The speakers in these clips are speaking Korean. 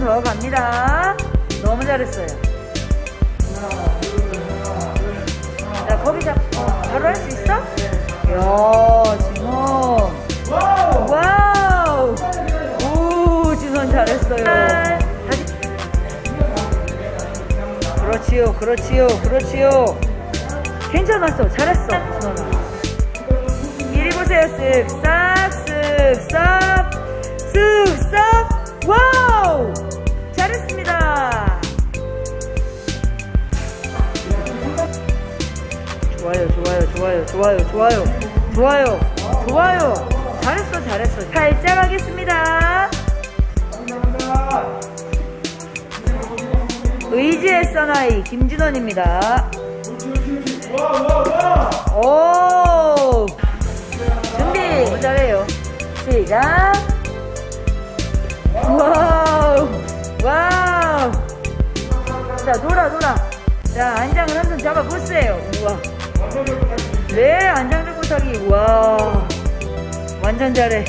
번더 갑니다. 너무 잘했어요. 자, 거기 잡, 어, 바로 할 수 있어? 이야, 진원. 와우! 오, 진원 잘했어요. 다시. 그렇지요, 그렇지요, 그렇지요. 괜찮았어, 잘했어, 진원아. 이리 보세요, 쓱, 싹, 쓱, 싹, 좋아요, 좋아요, 좋아요, 좋아요, 좋아요, 좋아요, 좋아요. 잘했어, 잘했어. 살짝 하겠습니다. 의지의 사나이 김진원입니다. 오! 준비! 잘해요. 시작! 와우! 와우! 자, 돌아, 돌아. 자, 안장을 한 손 잡아보세요. 우와. 네, 안장 들고 타기. 와. 완전 잘해.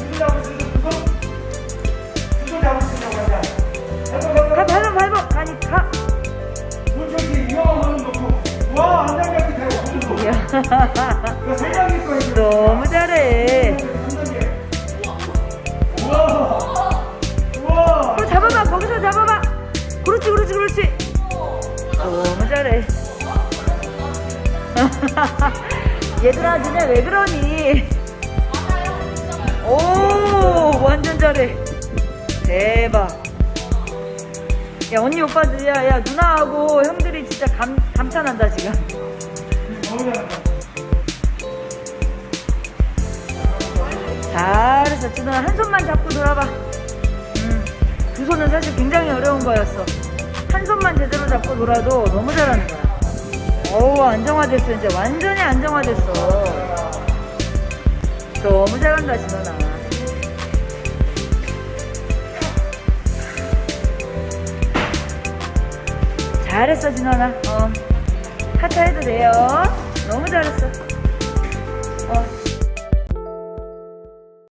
가, 밟아, 밟아. 가니, 가. 이야. 너무 잘해. 또 잡아봐, 거기서 잡아봐. 그렇지, 그렇지, 그렇지. 너무 잘해. 얘들아, 진짜 왜 그러니? 오, 완전 잘해. 대박. 야, 언니, 오빠들, 야, 야, 누나하고 형들이 진짜 감, 감탄한다, 지금. 잘했어. 진아, 한 손만 잡고 돌아봐. 음, 두 손은 사실 굉장히 어려운 거였어. 한 손만 제대로 잡고 놀아도 너무 잘하는 거야. 어우, 안정화됐어. 이제 완전히 안정화됐어. 너무 잘한다, 진원아. 잘했어, 진원아. 어. 하차 해도 돼요.